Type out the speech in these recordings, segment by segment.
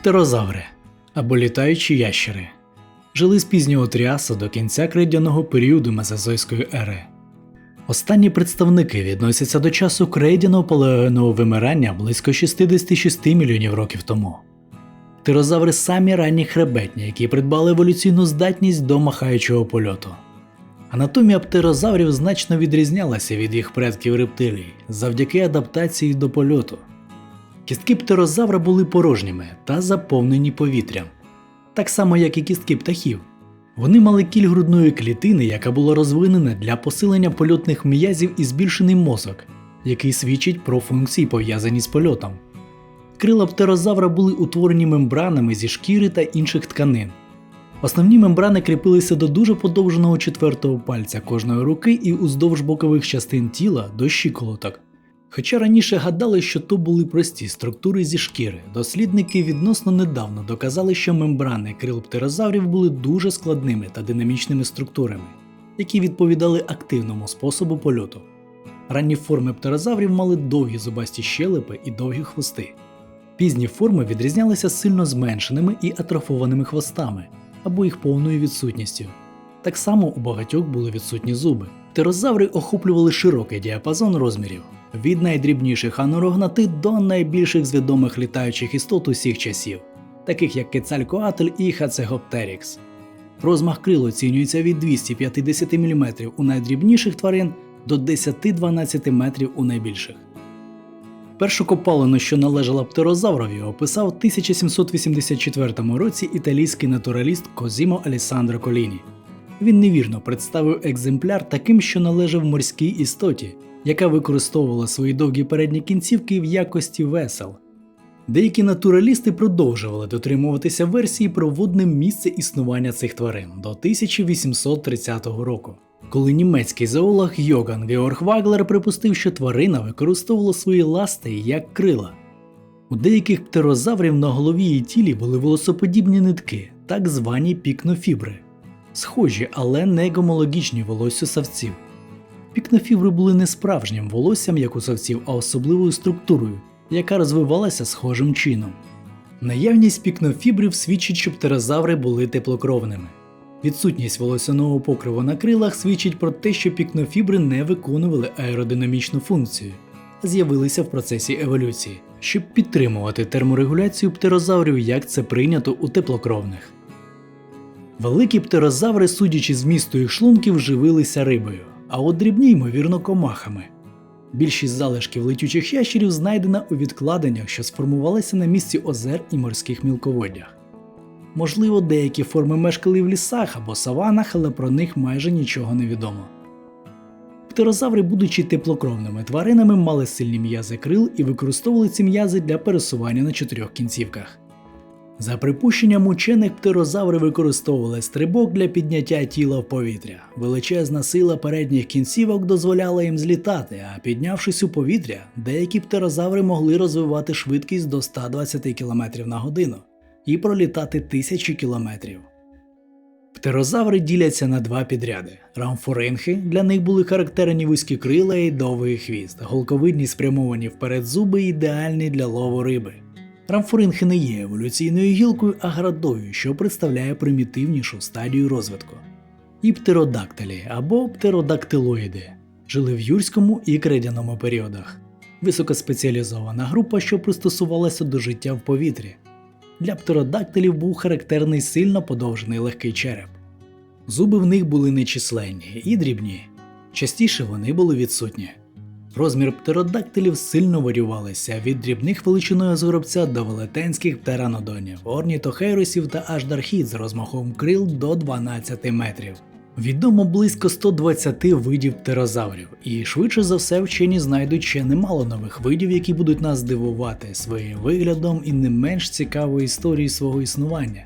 Птерозаври або літаючі ящери жили з пізнього тріаса до кінця крейдяного періоду Мезозойської ери. Останні представники відносяться до часу крейдяного палеогенового вимирання близько 66 мільйонів років тому. Птерозаври самі ранні хребетні, які придбали еволюційну здатність до махаючого польоту. Анатомія птерозаврів значно відрізнялася від їх предків рептилій завдяки адаптації до польоту. Кістки птерозавра були порожніми та заповнені повітрям, так само як і кістки птахів. Вони мали кіль грудної клітини, яка була розвинена для посилення польотних м'язів і збільшений мозок, який свідчить про функції, пов'язані з польотом. Крила птерозавра були утворені мембранами зі шкіри та інших тканин. Основні мембрани кріпилися до дуже подовженого четвертого пальця кожної руки і уздовж бокових частин тіла до щиколоток. Хоча раніше гадали, що то були прості структури зі шкіри, дослідники відносно недавно доказали, що мембрани крил птерозаврів були дуже складними та динамічними структурами, які відповідали активному способу польоту. Ранні форми птерозаврів мали довгі зубасті щелепи і довгі хвости. Пізні форми відрізнялися сильно зменшеними і атрофованими хвостами або їх повною відсутністю. Так само у багатьох були відсутні зуби. Птерозаври охоплювали широкий діапазон розмірів від найдрібніших анорогнатит до найбільших з відомих літаючих істот усіх часів, таких як Кецалькоатль і Хацегоптерікс. Розмах крил оцінюється від 250 мм у найдрібніших тварин до 10-12 метрів у найбільших. Першу копалину, що належала птерозаврові, описав у 1784 році італійський натураліст Козімо Алісандро Коліні. Він невірно представив екземпляр таким, що належав морській істоті, яка використовувала свої довгі передні кінцівки в якості весел. Деякі натуралісти продовжували дотримуватися версії про водне місце існування цих тварин до 1830 року, коли німецький зоолог Йоган Георг Ваглер припустив, що тварина використовувала свої ласти як крила. У деяких птерозаврів на голові і тілі були волосоподібні нитки, так звані пікнофібри, схожі, але не гомологічні волосю савців. Пікнофібри були не справжнім волоссям, як у савців, а особливою структурою, яка розвивалася схожим чином. Наявність пікнофібрів свідчить, що птерозаври були теплокровними. Відсутність волосяного покриву на крилах свідчить про те, що пікнофібри не виконували аеродинамічну функцію, а з'явилися в процесі еволюції, щоб підтримувати терморегуляцію птерозаврів, як це прийнято у теплокровних. Великі птерозаври, судячи з місту їх шлунків, живилися рибою, а от дрібні, ймовірно, комахами. Більшість залишків летючих ящерів знайдена у відкладеннях, що сформувалися на місці озер і морських мілководдях. Можливо, деякі форми мешкали в лісах або саванах, але про них майже нічого не відомо. Птерозаври, будучи теплокровними тваринами, мали сильні м'язи крил і використовували ці м'язи для пересування на чотирьох кінцівках. За припущенням учених, птерозаври використовували стрибок для підняття тіла в повітря. Величезна сила передніх кінцівок дозволяла їм злітати, а піднявшись у повітря, деякі птерозаври могли розвивати швидкість до 120 км на годину і пролітати тисячі кілометрів. Птерозаври діляться на два підряди: рамфоринхи, для них були характерні вузькі крила і довгий хвіст, голковидні спрямовані вперед зуби ідеальні для лову риби. Рамфоринхи не є еволюційною гілкою, а градою, що представляє примітивнішу стадію розвитку. І птеродактилі або птеродактилоїди жили в юрському і кредяному періодах. Високоспеціалізована група, що пристосувалася до життя в повітрі. Для птеродактилів був характерний сильно подовжений легкий череп. Зуби в них були нечисленні і дрібні, частіше вони були відсутні. Розмір птеродактилів сильно варювалися від дрібних величиною з до велетенських птеранодонів, орнітохейрусів та аж дархід з розмахом крил до 12 метрів. Відомо близько 120 видів птерозаврів, і швидше за все вчені знайдуть ще немало нових видів, які будуть нас дивувати своїм виглядом і не менш цікавою історією свого існування.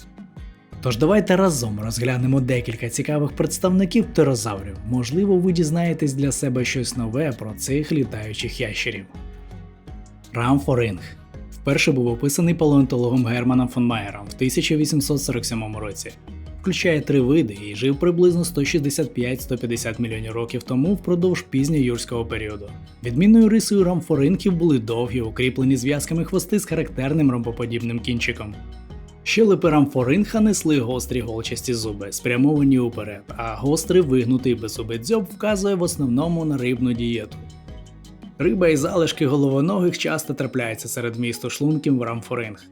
Тож давайте разом розглянемо декілька цікавих представників птерозаврів. Можливо, ви дізнаєтесь для себе щось нове про цих літаючих ящерів. Рамфоринг вперше був описаний палеонтологом Германом фон Майером в 1847 році. Включає три види і жив приблизно 165-150 мільйонів років тому впродовж пізньоюрського періоду. Відмінною рисою рамфоринків були довгі, укріплені зв'язками хвости з характерним ромбоподібним кінчиком. Щелепи рамфоринха несли гострі голчасті зуби, спрямовані уперед, а гострий вигнутий беззубий дзьоб вказує в основному на рибну дієту. Риба і залишки головоногих часто трапляються серед місту шлунків в рамфоринг.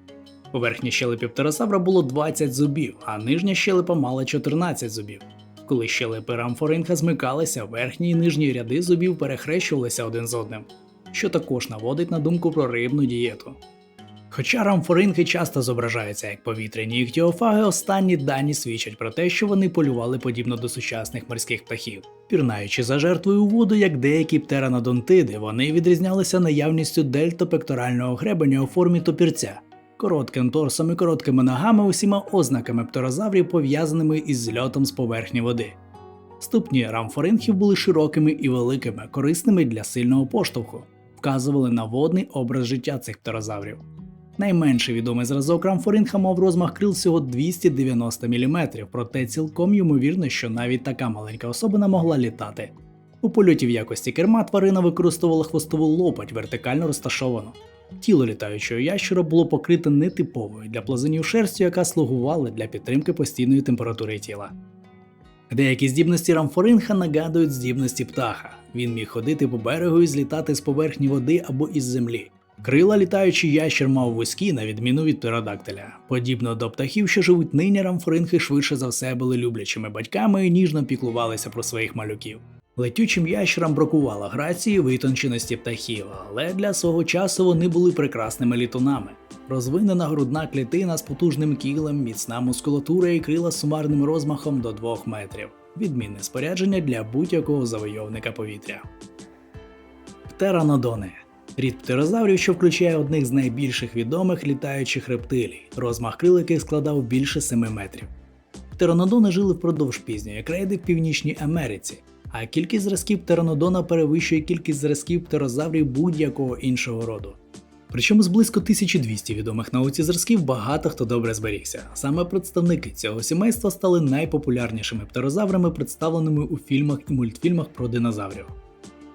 У верхній щелепі птеросавра було 20 зубів, а нижня щелепа мала 14 зубів. Коли щелепи рамфоринга змикалися, верхні і нижні ряди зубів перехрещувалися один з одним, що також наводить на думку про рибну дієту. Хоча рамфоринги часто зображаються як повітряні іхтіофаги, останні дані свідчать про те, що вони полювали подібно до сучасних морських птахів. Пірнаючи за жертвою воду, як деякі птеранодонтиди, вони відрізнялися наявністю дельтопекторального гребеня у формі топірця, коротким торсом і короткими ногами усіма ознаками птерозаврів, пов'язаними із зльотом з поверхні води. Ступні рамфоринхів були широкими і великими, корисними для сильного поштовху, вказували на водний образ життя цих птерозаврів. Найменший відомий зразок рамфоринга мав розмах крил всього 290 мм, проте цілком ймовірно, що навіть така маленька особина могла літати. У польоті в якості керма тварина використовувала хвостову лопать вертикально розташовану. Тіло літаючого ящура було покрите нетиповою для плазунів шерстю, яка слугувала для підтримки постійної температури тіла. Деякі здібності рамфоринга нагадують здібності птаха. Він міг ходити по берегу і злітати з поверхні води або із землі. Крила літаючий ящер мав вузькі, на відміну від птеродактиля. Подібно до птахів, що живуть нині, рамфоринги швидше за все були люблячими батьками і ніжно піклувалися про своїх малюків. Летючим ящерам бракувало грації і витонченості птахів, але для свого часу вони були прекрасними літунами. Розвинена грудна клітина з потужним кілем, міцна мускулатура і крила з сумарним розмахом до 2 метрів. Відмінне спорядження для будь-якого завойовника повітря. Птеранодони Рід птерозаврів, що включає одних з найбільших відомих літаючих рептилій, розмах крил яких складав більше 7 метрів. Птеранодони жили впродовж пізньої крейди в Північній Америці, а кількість зразків птеранодона перевищує кількість зразків птерозаврів будь-якого іншого роду. Причому з близько 1200 відомих науці зразків багато хто добре зберігся. Саме представники цього сімейства стали найпопулярнішими птерозаврами, представленими у фільмах і мультфільмах про динозаврів.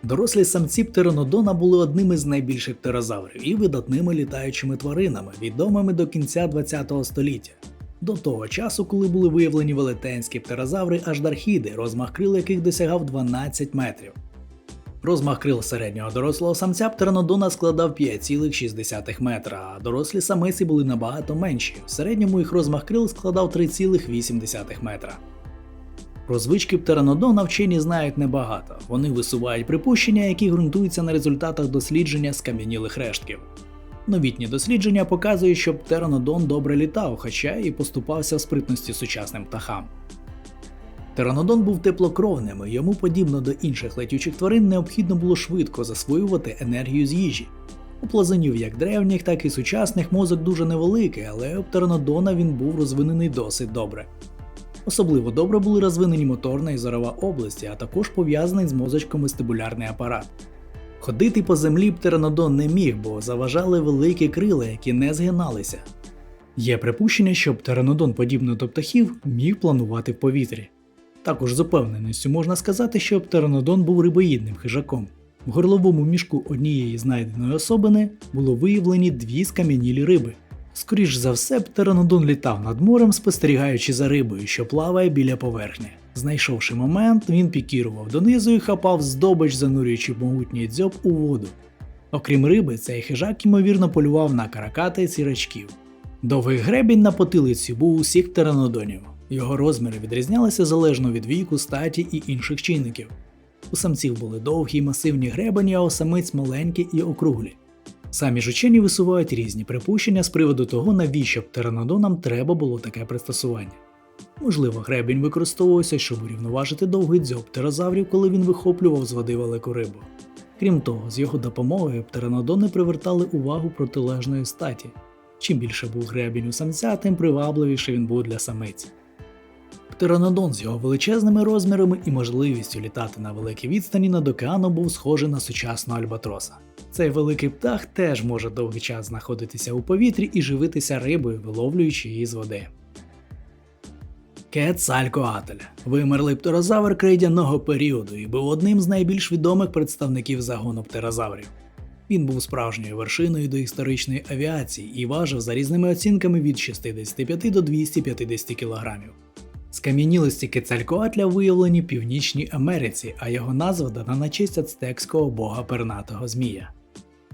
Дорослі самці птеранодона були одними з найбільших птерозаврів і видатними літаючими тваринами, відомими до кінця ХХ століття. До того часу, коли були виявлені велетенські птерозаври аждархіди, розмах крил яких досягав 12 метрів. Розмах крил середнього дорослого самця птеранодона складав 5,6 метра, а дорослі самиці були набагато менші. В середньому їх розмах крил складав 3,8 метра. Про звички птеранодона вчені знають небагато. Вони висувають припущення, які ґрунтуються на результатах дослідження скам'янілих рештків. Новітні дослідження показують, що птеранодон добре літав, хоча і поступався в спритності сучасним птахам. Птеранодон був теплокровним, і йому, подібно до інших летючих тварин, необхідно було швидко засвоювати енергію з їжі. У плазунів як древніх, так і сучасних мозок дуже невеликий, але у птеранодона він був розвинений досить добре. Особливо добре були розвинені моторна і зорова області, а також пов'язаний з мозочком вестибулярний апарат. Ходити по землі птеранодон не міг, бо заважали великі крила, які не згиналися. Є припущення, що птеранодон, подібно до птахів, міг планувати в повітрі. Також з упевненістю можна сказати, що птеранодон був рибоїдним хижаком. В горловому мішку однієї знайденої особини було виявлені дві скам'янілі риби. Скоріш за все, птеранодон літав над морем, спостерігаючи за рибою, що плаває біля поверхні. Знайшовши момент, він пікірував донизу і хапав здобич, занурюючи могутній дзьоб у воду. Окрім риби, цей хижак ймовірно полював на караката і цірачків. Довгий гребінь на потилиці був у всіх птеранодонів. Його розміри відрізнялися залежно від віку, статі і інших чинників. У самців були довгі й масивні гребені, а у самиць маленькі і округлі. Самі ж учені висувають різні припущення з приводу того, навіщо птеранодонам треба було таке пристосування. Можливо, гребінь використовувався, щоб урівноважити довгий дзьоб птерозаврів, коли він вихоплював з води велику рибу. Крім того, з його допомогою птеранодони привертали увагу протилежної статі. Чим більше був гребінь у самця, тим привабливіше він був для самиць. Птеранодон з його величезними розмірами і можливістю літати на великій відстані над океаном був схожий на сучасного альбатроса. Цей великий птах теж може довгий час знаходитися у повітрі і живитися рибою, виловлюючи її з води. Кецалькоатель вимерлий птерозавр крейдяного періоду і був одним з найбільш відомих представників загону птерозаврів. Він був справжньою вершиною доісторичної авіації і важив за різними оцінками від 65 до 250 кілограмів. Скам'янілості Кецалькоатля виявлені в Північній Америці, а його назва дана на честь ацтекського бога пернатого змія.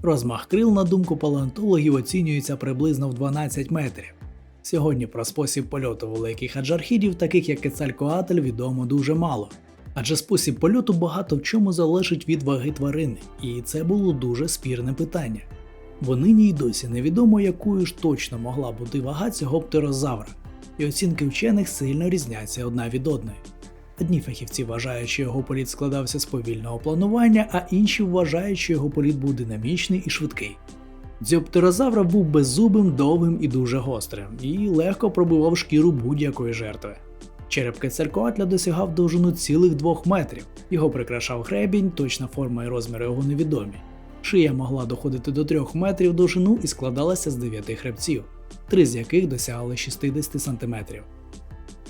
Розмах крил, на думку палеонтологів, оцінюється приблизно в 12 метрів. Сьогодні про спосіб польоту великих аджархідів, таких як Кецалькоатль, відомо дуже мало. Адже спосіб польоту багато в чому залежить від ваги тварини, і це було дуже спірне питання. В нині й досі невідомо, якою ж точно могла бути вага цього птерозавра, і оцінки вчених сильно різняться одна від одної. Одні фахівці вважають, що його політ складався з повільного планування, а інші вважають, що його політ був динамічний і швидкий. Дзьоптерозавра був беззубим, довгим і дуже гострим, і легко пробивав шкіру будь-якої жертви. Череп Кецалькоатля досягав довжину цілих двох метрів, його прикрашав гребінь, точна форма і розміри його невідомі. Шия могла доходити до 3 метрів довжину і складалася з 9 хребців, три з яких досягали 60 см.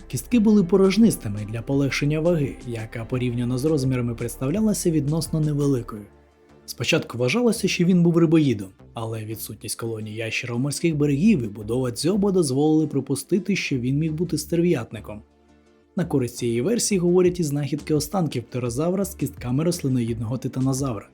Кістки були порожнистими для полегшення ваги, яка порівняно з розмірами представлялася відносно невеликою. Спочатку вважалося, що він був рибоїдом, але відсутність колоній ящера у морських берегів і будова дзьоба дозволили припустити, що він міг бути стерв'ятником. На користь цієї версії говорять і знахідки останків птерозавра з кістками рослиноїдного титанозавра.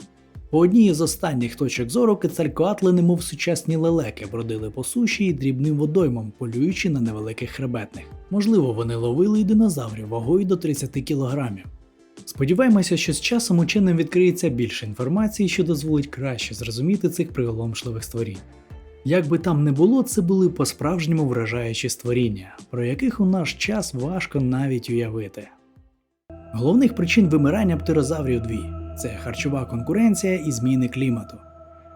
По одній із останніх точок зору кецалькоатли, немов сучасні лелеки, бродили по суші і дрібним водоймом, полюючи на невеликих хребетних. Можливо, вони ловили і динозаврів вагою до 30 кілограмів. Сподіваємося, що з часом ученим відкриється більше інформації, що дозволить краще зрозуміти цих приголомшливих створінь. Як би там не було, це були по-справжньому вражаючі створіння, про яких у наш час важко навіть уявити. Головних причин вимирання птерозаврів дві це харчова конкуренція і зміни клімату.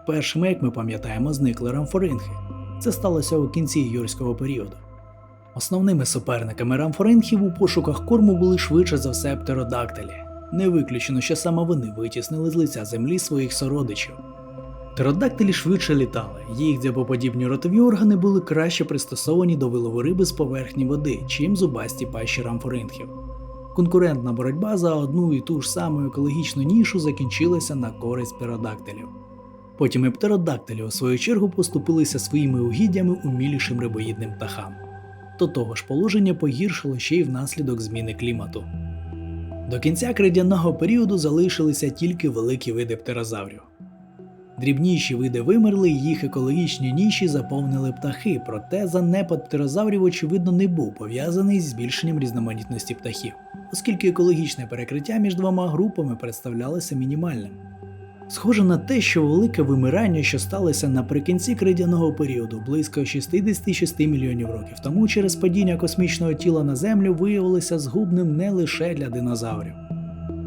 Першими, як ми пам'ятаємо, зникли рамфоринхи. Це сталося у кінці юрського періоду. Основними суперниками рамфоринхів у пошуках корму були швидше за все птеродактилі. Не виключено, що саме вони витіснили з лиця землі своїх сородичів. Птеродактилі швидше літали, їх дзябоподібні ротові органи були краще пристосовані до вилову риби з поверхні води, чим зубасті пащі рамфоринхів. Конкурентна боротьба за одну і ту ж саму екологічну нішу закінчилася на користь птеродактилів. Потім і птеродактилі, у свою чергу, поступилися своїми угіддями умілішим рибоїдним птахам. До того ж, положення погіршило ще й внаслідок зміни клімату. До кінця кридяного періоду залишилися тільки великі види птерозаврів. Дрібніші види вимерли, їх екологічні ніші заповнили птахи, проте занепад птерозаврів, очевидно, не був пов'язаний з збільшенням різноманітності птахів, оскільки екологічне перекриття між двома групами представлялося мінімальним. Схоже на те, що велике вимирання, що сталося наприкінці кридяного періоду, близько 66 мільйонів років тому, через падіння космічного тіла на Землю виявилося згубним не лише для динозаврів,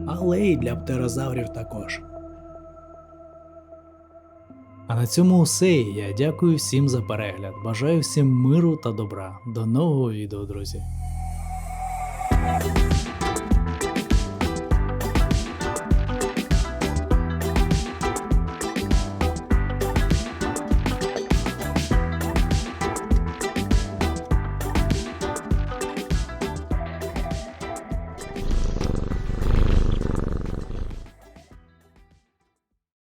але й для птерозаврів також. А на цьому все. Я дякую всім за перегляд. Бажаю всім миру та добра. До нового відео, друзі.